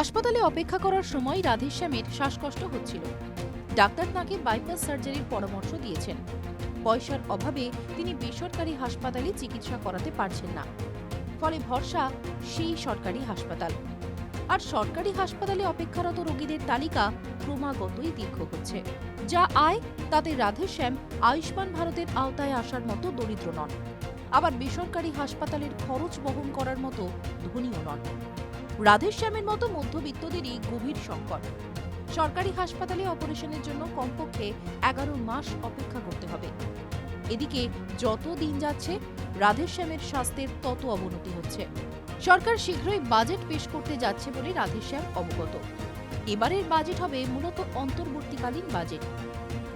হাসপাতালে অপেক্ষা করার সময় রাধেশ্যামের শ্বাসকষ্ট হচ্ছিল। ডাক্তার তাকে বাইপাস সার্জারির পরামর্শ দিয়েছেন। পয়সার অভাবে তিনি বেসরকারি হাসপাতালে চিকিৎসা করাতে পারছেন না। ফলে ভরসা সেই সরকারি হাসপাতাল। আর সরকারি হাসপাতালে অপেক্ষারত রোগীদের তালিকা ক্রমাগতই দীর্ঘ হচ্ছে। যা আয়, তাতে রাধেশ্যাম আয়ুষ্মান ভারতের আওতায় আসার মতো দরিদ্র নন। আবার বেসরকারি হাসপাতালের খরচ বহন করার মতো ধনীও নন। রাধেশ্যামের মতো মধ্যবিত্তদেরই গভীর সংকট। সরকারি হাসপাতালে অপারেশনের জন্য কমপক্ষে এগারো মাস অপেক্ষা করতে হবে। এদিকে যত দিন যাচ্ছে, রাধেশ্যামের স্বাস্থ্যের তত অবনতি হচ্ছে। সরকার শীঘ্রই বাজেট পেশ করতে যাচ্ছে বলে রাধেশ্যাম অবগত। এবারের বাজেট হবে মূলত অন্তর্বর্তীকালীন বাজেট।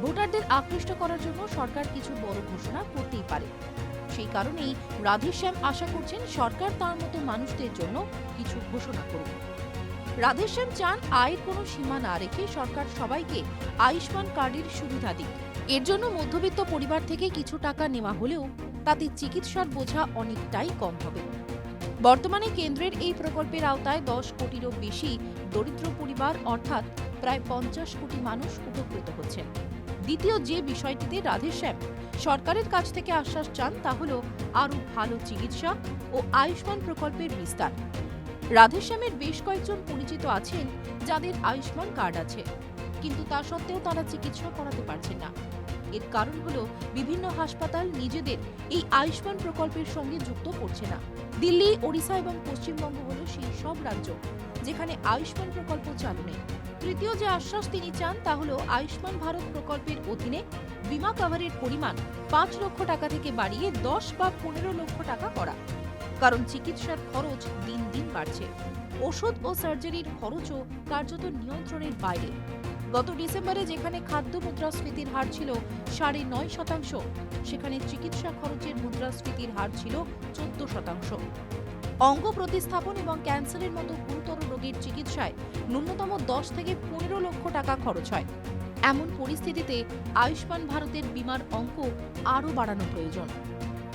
ভোটারদের আকৃষ্ট করার জন্য সরকার কিছু বড় ঘোষণা করতেই পারে। সেই কারণেই রাধেশ্যাম আশা করছেন সরকার তার মতো মানুষদের জন্য কিছু ঘোষণা করুক। রাধেশ্যাম চান আয়ের কোনো সীমা না রেখে সরকার সবাইকে আয়ুষ্মান কার্ডের সুবিধা দিক। এর জন্য মধ্যবিত্ত পরিবার থেকে কিছু টাকা নেওয়া হলেও তাতে চিকিৎসার বোঝা অনেকটাই কম হবে। বর্তমানে কেন্দ্রের এই প্রকল্পের আওতায় দশ কোটিরও বেশি দরিদ্র পরিবার অর্থাৎ প্রায় পঞ্চাশ কোটি মানুষ উপকৃত হচ্ছেন। দ্বিতীয় যে বিষয়টিতে রাধেশ্যাম সরকারের কাছ থেকে আশ্বাস চান, তা হল আরও ভালো চিকিৎসা ও আয়ুষ্মান প্রকল্পের বিস্তার। রাধেশ্যামের বেশ কয়েকজন পরিচিত আছেন যাদের আয়ুষ্মান কার্ড আছে, কিন্তু তা সত্ত্বেও তারা চিকিৎসা করাতে পারছেন না। এর কারণ হলো বিভিন্ন হাসপাতাল নিজেদের এই আয়ুষ্মান প্রকল্পের সঙ্গে যুক্ত করছে না। দিল্লি, ওড়িশা এবং পশ্চিমবঙ্গ হলো সেই সব রাজ্য যেখানে আয়ুষ্মান প্রকল্প চালু নেই। তৃতীয় যে আশ্বাস তিনি চান, তা হল আয়ুষ্মান ভারত প্রকল্পের অধীনে বিমা কভারের পরিমাণ পাঁচ লক্ষ টাকা থেকে বাড়িয়ে দশ বা পনেরো লক্ষ টাকা করা। কারণ চিকিৎসার খরচ দিন দিন বাড়ছে। ওষুধ ও সার্জারির খরচও কার্যত নিয়ন্ত্রণের বাইরে। গত ডিসেম্বরে যেখানে খাদ্য মুদ্রাস্ফীতির হার ছিল সাড়ে নয় শতাংশ, সেখানে চিকিৎসা খরচের মুদ্রাস্ফীতির হার ছিল চোদ্দ শতাংশ। অঙ্গ প্রতিস্থাপন এবং ক্যান্সারের মতো গুরুতর রোগীর চিকিৎসায় ন্যূনতম দশ থেকে পনেরো লক্ষ টাকা খরচ হয়। এমন পরিস্থিতিতে আয়ুষ্মান ভারতের বিমার অঙ্ক আরও বাড়ানো প্রয়োজন।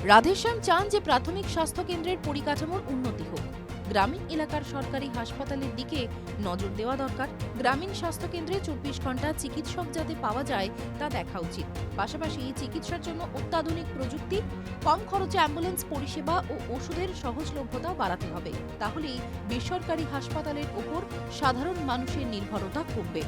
রাধেশ্যাম চান যে প্রাথমিক স্বাস্থ্য কেন্দ্রের পরিকাঠামোর উন্নতি হোক। গ্রামীণ এলাকার সরকারি হাসপাতালের দিকে নজর দেওয়া দরকার। গ্রামীণ স্বাস্থ্য কেন্দ্রে চব্বিশ ঘণ্টা চিকিৎসক যাতে পাওয়া যায়, তা দেখা উচিত। পাশাপাশি চিকিৎসার জন্য অত্যাধুনিক প্রযুক্তি, কম খরচে অ্যাম্বুলেন্স পরিষেবা ও ওষুধের সহজলভ্যতা বাড়াতে হবে। তাহলেই বেসরকারি হাসপাতালের ওপর সাধারণ মানুষের নির্ভরতা কমবে।